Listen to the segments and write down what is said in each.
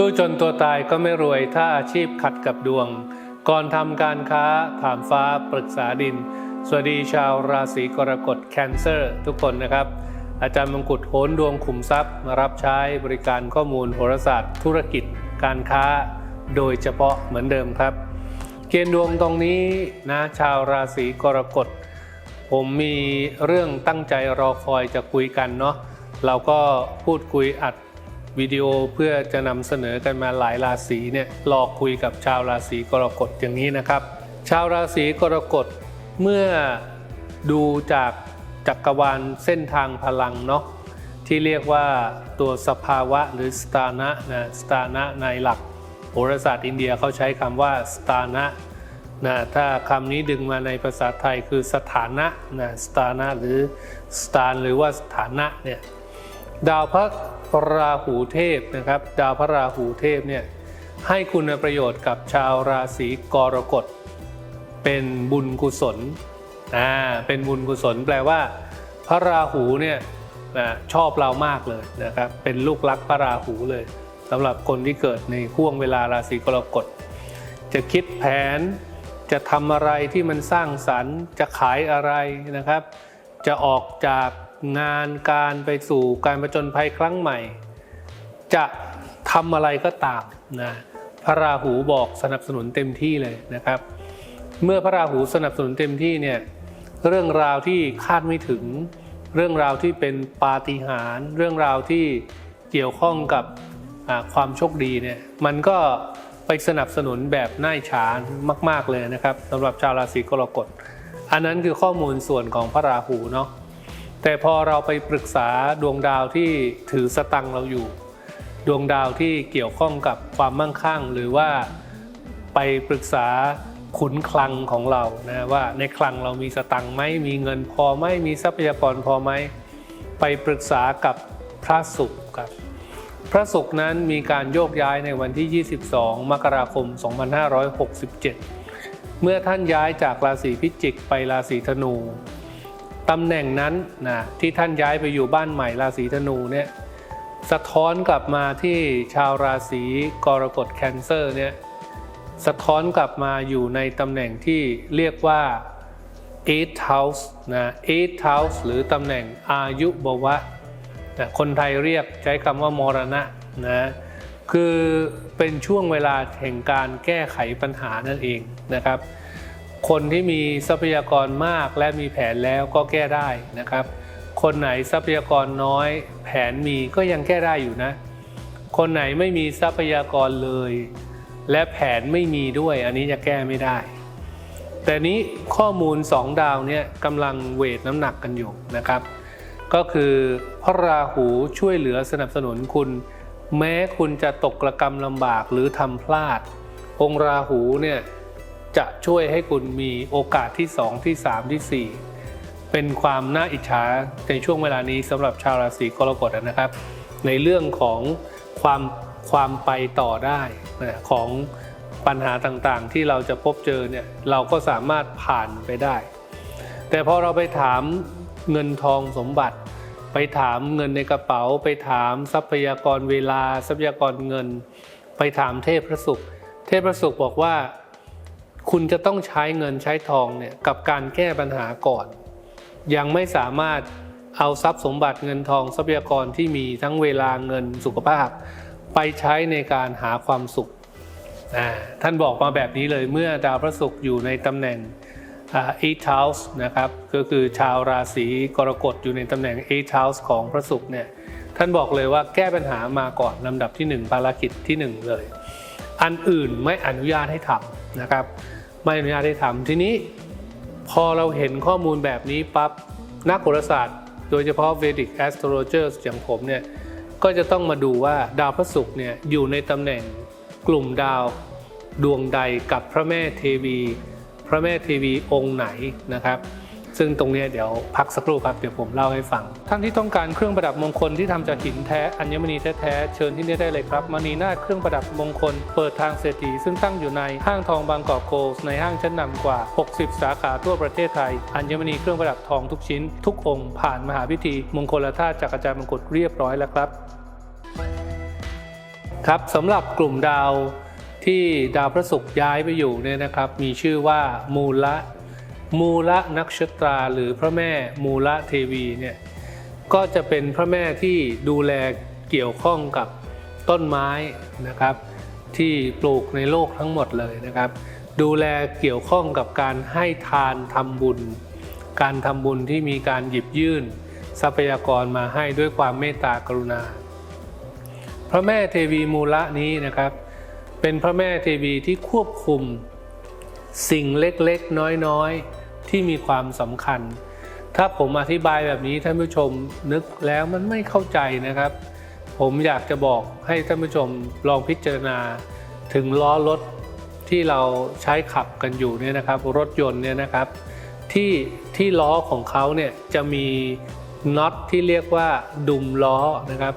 สู้จนตัวตายก็ไม่รวยถ้าอาชีพขัดกับดวง ก่อนทำการค้าถามฟ้าปรึกษาดิน สวัสดีชาวราศีกรกฎแคนเซอร์ทุกคนนะครับ อาจารย์มงกุฎโหนดวงขุมทรัพย์มารับใช้บริการข้อมูลโหราศาสตร์ ธุรกิจ การค้า โดยเฉพาะเหมือนเดิมครับ เกณฑ์ดวงตรงนี้นะชาวราศีกรกฎผมมีเรื่องตั้งใจรอคอยจะคุยกันเนาะเราก็พูดคุยอัด วิดีโอเพื่อจะนำเสนอกันมาหลายราศีเนี่ยรอคุยกับชาวราศีกรกฎอย่างนี้นะครับ ชาวราศีกรกฎเมื่อดูจากจักรวาลเส้นทางพลังเนาะที่เรียกว่าตัวสภาวะหรือสตานะนะสตานะในหลักโหราศาสตร์อินเดียเขาใช้คำว่าสตานะนะถ้าคำนี้ดึงมาในภาษาไทยคือสถานะนะสถานะหรือสถานหรือว่าสถานะเนี่ย ดาวพระราหูเทพนะครับ ดาวพระราหูเทพเนี่ยให้คุณประโยชน์กับชาวราศีกรกฎ เป็นบุญกุศลอ่าเป็นบุญกุศลแปลว่า พระราหูเนี่ยนะชอบเรามากเลยนะครับเป็นลูกรักพระราหูเลยสำหรับคนที่เกิดในห่วงเวลาราศีกรกฎ จะคิดแผนจะทำอะไรที่มันสร้างสรรค์ จะขายอะไรนะครับ จะออกจาก งานการไปสู่การประจนภัยครั้งใหม่ จะทำอะไรก็ตามนะพระราหูบอกสนับสนุนเต็มที่เลยนะครับ เมื่อพระราหูสนับสนุนเต็มที่เนี่ยเรื่องราวที่คาดไม่ถึง เรื่องราวที่เป็นปาฏิหาริย์เรื่องราวที่เกี่ยวข้องกับความโชคดีเนี่ยมันก็ไปสนับสนุนแบบน่ายฉานมาก ๆเลยนะครับสำหรับชาวราศีกรกฎอันนั้นคือข้อมูลส่วนของพระราหูเนาะ แต่พอเราไปปรึกษาดวงดาวที่ถือสตังเราอยู่ ดวงดาวที่เกี่ยวข้องกับความมั่งคั่ง หรือว่าไปปรึกษาขุนคลังของเรานะว่าในคลังเรามีสตังไหมมีเงินพอไหมมีทรัพยากรพอไหมไปปรึกษากับพระศุกร์ครับพระศุกร์นั้นมีการโยกย้ายในวันที่ 22 มกราคม 2567 เมื่อท่านย้ายจากราศีพิจิกไปราศีธนู ตำแหน่งนั้นนะที่ท่านย้ายไปอยู่บ้านใหม่ราศีธนูเนี่ยสะท้อนกลับมาที่ชาวราศีกรกฎแคนเซอร์เนี่ยสะท้อนกลับมาอยู่ในตำแหน่งที่เรียกว่า eight house นะ eight house หรือตำแหน่งอายุบวะนะคนไทยเรียกใช้คำว่ามรณะนะคือเป็นช่วงเวลาแห่งการแก้ไขปัญหานั่นเองนะครับ คนที่มีทรัพยากรมากและมีแผนแล้วก็แก้ได้นะครับ คนไหนทรัพยากรน้อย แผนมีก็ยังแก้ได้อยู่นะ คนไหนไม่มีทรัพยากรเลย และแผนไม่มีด้วย อันนี้จะแก้ไม่ได้ แต่นี้ข้อมูล2ดาวเนี่ยกำลังเวทน้ำหนักกันอยู่นะครับ ก็คือพระราหูช่วยเหลือสนับสนุนคุณ แม้คุณจะตกกระกรรมลำบากหรือทำพลาด องราหูเนี่ย จะช่วยให้คุณมีโอกาสที่ 2 ที่ 3 ที่ 4 เป็นความน่าอิจฉาในช่วงเวลานี้สำหรับชาวราศีกรกฎนะครับ ในเรื่องของความความไปต่อได้นะของปัญหาต่างๆ ที่เราจะพบเจอเนี่ยเราก็สามารถผ่านไปได้ แต่พอเราไปถามเงินทองสมบัติ ไปถามเงินในกระเป๋า ไปถามทรัพยากรเวลา ทรัพยากรเงิน ไปถามเทพพระศุกร์เทพพระศุกร์บอกว่า คุณจะต้องใช้เงินใช้ทองเนี่ยกับการแก้ปัญหาก่อน ยังไม่สามารถเอาทรัพย์สมบัติเงินทองทรัพยากรที่มีทั้งเวลาเงินสุขภาพ ไปใช้ในการหาความสุข ท่านบอกมาแบบนี้เลยเมื่อดาวพระศุกร์อยู่ในตำแหน่ง eight house นะครับก็คือชาวราศีกรกฎอยู่ในตำแหน่ง eight house ของพระศุกร์เนี่ยท่านบอกเลยว่าแก้ปัญหามาก่อนลำดับที่ 1 ภารกิจที่ 1 เลย อันอื่นไม่อนุญาตให้ทำนะครับ ไม่อนุญาตให้ทำทีนี้ พอเราเห็นข้อมูลแบบนี้ปั๊บนักโหราศาสตร์ โดยเฉพาะ Vedic Astrologers อย่างผมเนี่ยก็จะต้องมาดูว่าดาวพระศุกร์เนี่ยอยู่ในตำแหน่งกลุ่มดาวดวงใดกับพระแม่เทวี พระแม่เทวีองค์ไหนนะครับ ซึ่งตรงนี้เดี๋ยวพักสักครู่ครับเดี๋ยวผมเล่าให้ฟัง ท่านที่ต้องการเครื่องประดับมงคลที่ทำจากหินแท้อัญมณีแท้ๆเชิญที่นี่ได้เลยครับมณีนาฏเครื่องประดับมงคล เปิดทางเศรษฐีซึ่งตั้งอยู่ในห้างทองบางกอกโกลส์ในห้างชั้นนำกว่า 60 สาขาทั่วประเทศไทย อัญมณีเครื่องประดับทองทุกชิ้น ทุกองค์ผ่านมหาพิธี มงคลธาตุจากอาจารย์มงกุฎเรียบร้อยแล้วครับครับสำหรับกลุ่มดาวที่ดาวพระศุกร์ย้ายไปอยู่เนี่ยนะครับ มีชื่อว่ามูละ มูละนักชตราหรือพระแม่มูละเทวีเนี่ยก็จะเป็นพระแม่ที่ดูแลเกี่ยวข้องกับต้นไม้นะครับ ที่ปลูกในโลกทั้งหมดเลยนะครับ ดูแลเกี่ยวข้องกับการให้ทานทำบุญ การทำบุญที่มีการหยิบยื่น ทรัพยากรมาให้ด้วยความเมตตากรุณา พระแม่เทวีมูละนี้นะครับ เป็นพระแม่เทวีที่ควบคุมสิ่งเล็กๆ น้อยๆ ที่มีความสำคัญ ถ้าผมอธิบายแบบนี้ท่านผู้ชมนึกแล้วมันไม่เข้าใจนะครับ ผมอยากจะบอกให้ท่านผู้ชมลองพิจารณาถึงล้อรถที่เราใช้ขับกันอยู่เนี่ยนะครับ รถยนต์เนี่ยนะครับ ที่ที่ล้อของเขาเนี่ยจะมีน็อตที่เรียกว่าดุมล้อนะครับ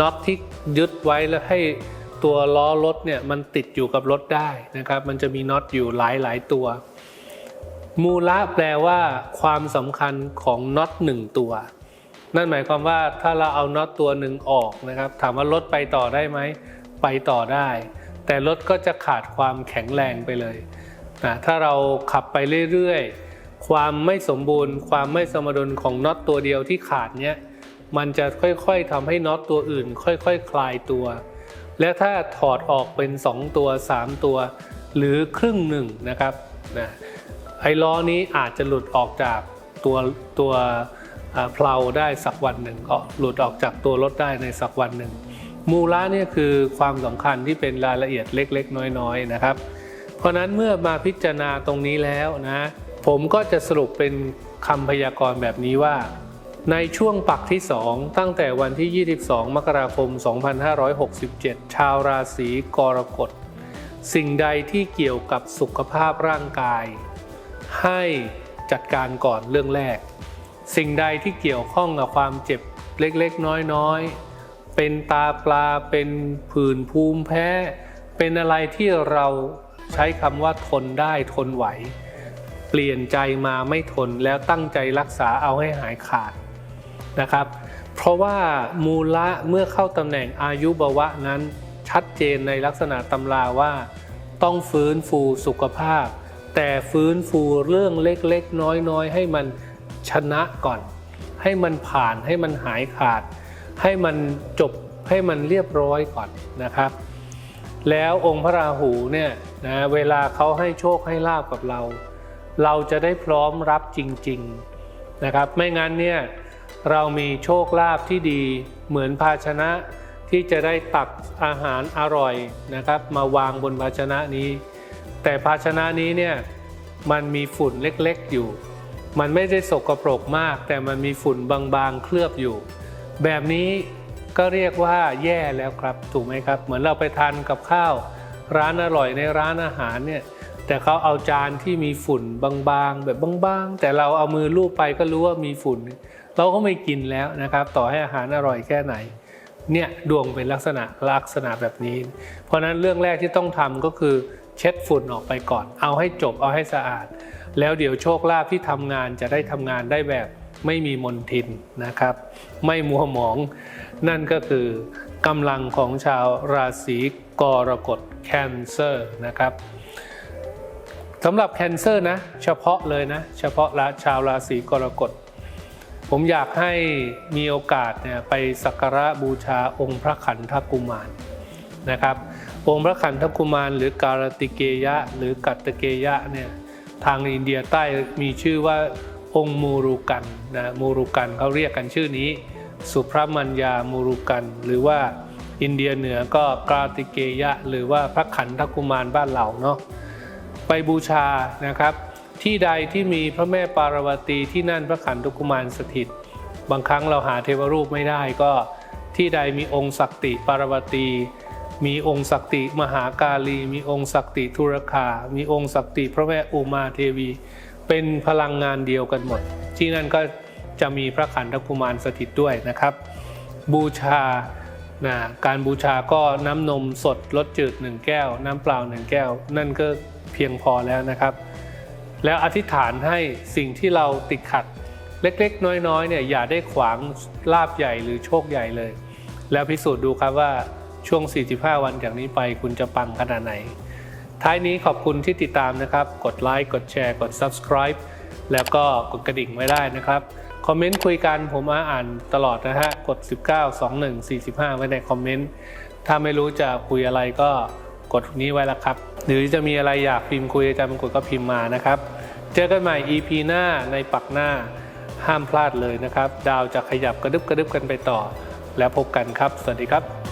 น็อตที่ยึดไว้แล้วให้ตัวล้อรถเนี่ยมันติดอยู่กับรถได้นะครับ มันจะมีน็อตอยู่หลายหลายตัว มูละแปลว่า ความสำคัญของน็อตหนึ่งตัว นั่นหมายความว่าถ้าเราเอาน็อตตัวหนึ่งออกนะครับ ถามว่ารถไปต่อได้ไหม ไปต่อได้ แต่รถก็จะขาดความแข็งแรงไปเลยนะถ้าเราขับไปเรื่อยๆ ความไม่สมบูรณ์ ความไม่สมดุลของน็อตตัวเดียวที่ขาดเนี้ยมันจะค่อยๆทำให้น็อตตัวอื่น ค่อยๆคคลายตัว และถ้าถอดออกเป็น 2 ตัว 3 ตัว หรือครึ่งหนึ่งนะครับนะ ไอ้ล้อนี้อาจจะหลุดออกจากตัวตัวเพลาได้สักวันหนึ่งก็หลุดออกจากตัวรถได้ในสักวันหนึ่งมูละเนี่ยคือความสำคัญที่เป็นรายละเอียดเล็ก ๆ น้อยๆนะครับ เพราะฉะนั้นเมื่อมาพิจารณาตรงนี้แล้วนะผมก็จะสรุปเป็นคำพยากรณ์แบบนี้ว่า ในช่วงปักที่ 2 ตั้งแต่วันที่ 22 มกราคม 2567 ชาวราศีกรกฎ สิ่งใดที่เกี่ยวกับสุขภาพร่างกาย ให้จัดการก่อนเรื่องแรก สิ่งใดที่เกี่ยวข้องกับความเจ็บเล็กๆ น้อยๆ เป็นตาปลาเป็นผื่นภูมิแพ้ เป็นอะไรที่เราใช้คำว่าทนได้ทนไหว เปลี่ยนใจมาไม่ทนแล้วตั้งใจรักษาเอาให้หายขาดนะครับ เพราะว่ามูละเมื่อเข้าตำแหน่งอายุบวะนั้นชัดเจนในลักษณะตำราว่า ต้องฟื้นฟูสุขภาพ แต่ฟื้นฟูเรื่องเล็กๆ น้อยๆ ให้มันชนะก่อน ให้มันผ่านให้มันหายขาด ให้มันจบให้มันเรียบร้อยก่อนนะครับ แล้วองค์พระราหูเนี่ยนะเวลาเขาให้โชคให้ลาบกับเรา เราจะได้พร้อมรับจริงๆนะครับ ไม่งั้นเนี่ยเรามีโชคลาภที่ดีเหมือนภาชนะที่จะได้ตักอาหารอร่อยนะครับ มาวางบนภาชนะนี้ แต่ภาชนะนี้เนี่ยมันมีฝุ่นเล็กๆอยู่ มันไม่ได้สกปรกมาก แต่มันมีฝุ่นบางๆเคลือบอยู่ แบบนี้ก็เรียกว่าแย่แล้วครับถูกไหมครับ เหมือนเราไปทานกับข้าว ร้านอร่อยในร้านอาหารเนี่ยแต่เขาเอาจานที่มีฝุ่นบางๆ แบบบางๆ แต่เราเอามือลูบไปก็รู้ว่ามีฝุ่น เราก็ไม่กินแล้วนะครับ ต่อให้อาหารอร่อยแค่ไหน เนี่ยดวงเป็นลักษณะลักษณะแบบนี้ เพราะฉะนั้นเรื่องแรกที่ต้องทำก็คือ เช็ดฝุ่นออกไปก่อน เอาให้จบเอาให้สะอาด แล้วเดี๋ยวโชคลาภที่ทำงานจะได้ทำงานได้แบบไม่มีมนทินนะครับ ไม่มัวหมอง นั่นก็คือกำลังของชาวราศีกรกฎแคนเซอร์นะครับสำหรับแคนเซอร์นะเฉพาะเลยนะ เฉพาะละชาวราศีกรกฎผมอยากให้มีโอกาสเนี่ยไปสักการะบูชาองค์พระขันธกุมารนะครับ องค์พระขันธกุมารหรือการติเกยะ หรือกัตตเกยะเนี่ยทางอินเดียใต้มีชื่อว่าองค์มูรุกันนะมูรุกันเขาเรียกกันชื่อนี้ สุพระมัญญามูรุกัน หรือว่าอินเดียเหนือก็กาติเกยะ หรือว่าพระขันธกุมารบ้านเราเนาะไปบูชานะครับ ที่ใดที่มีพระแม่ปารวตีที่นั่นพระขันธกุมารสถิต บางครั้งเราหาเทวรูปไม่ได้ก็ที่ใดมีองค์ศักติปารวตี มีองค์ศักติมหากาลี มีองค์ศักติธุรคา มีองค์ศักติพระแม่อุมาเทวี เป็นพลังงานเดียวกันหมด ที่นั่นก็จะมีพระขันธกุมารสถิตด้วยนะครับ บูชานะการบูชาก็น้ำนมสดรสจืดหนึ่งแก้ว น้ำเปล่าหนึ่งแก้ว นั่นก็เพียงพอแล้วนะครับ แล้วอธิษฐานให้สิ่งที่เราติดขัดเล็กๆ น้อยๆเนี่ยอย่าได้ขวางลาบใหญ่หรือโชคใหญ่เลย แล้วพิสูจน์ดูครับว่า ช่วง 45 วันจากนี้ไปคุณจะปังขนาดไหน ท้ายนี้ขอบคุณที่ติดตามนะครับ กดไลค์กดแชร์กด subscribe แล้วก็กดกระดิ่งไว้ได้นะครับ คอมเมนต์คุยกันผมมาอ่านตลอดนะฮะ กด 19 21 45 ไว้ในคอมเมนต์ ถ้าไม่รู้จะคุยอะไรก็กดนี้ไว้ล้วครับ หรือจะมีอะไรอยากพิมพ์คุยอาจารย์มงกุฎก็พิมพ์มานะครับ เจอกันใหม่ EP หน้าในปักหน้าห้ามพลาดเลยนะครับ ดาวจะขยับกระดึบกระดึบกันไปต่อ แล้วพบกันครับ สวัสดีครับ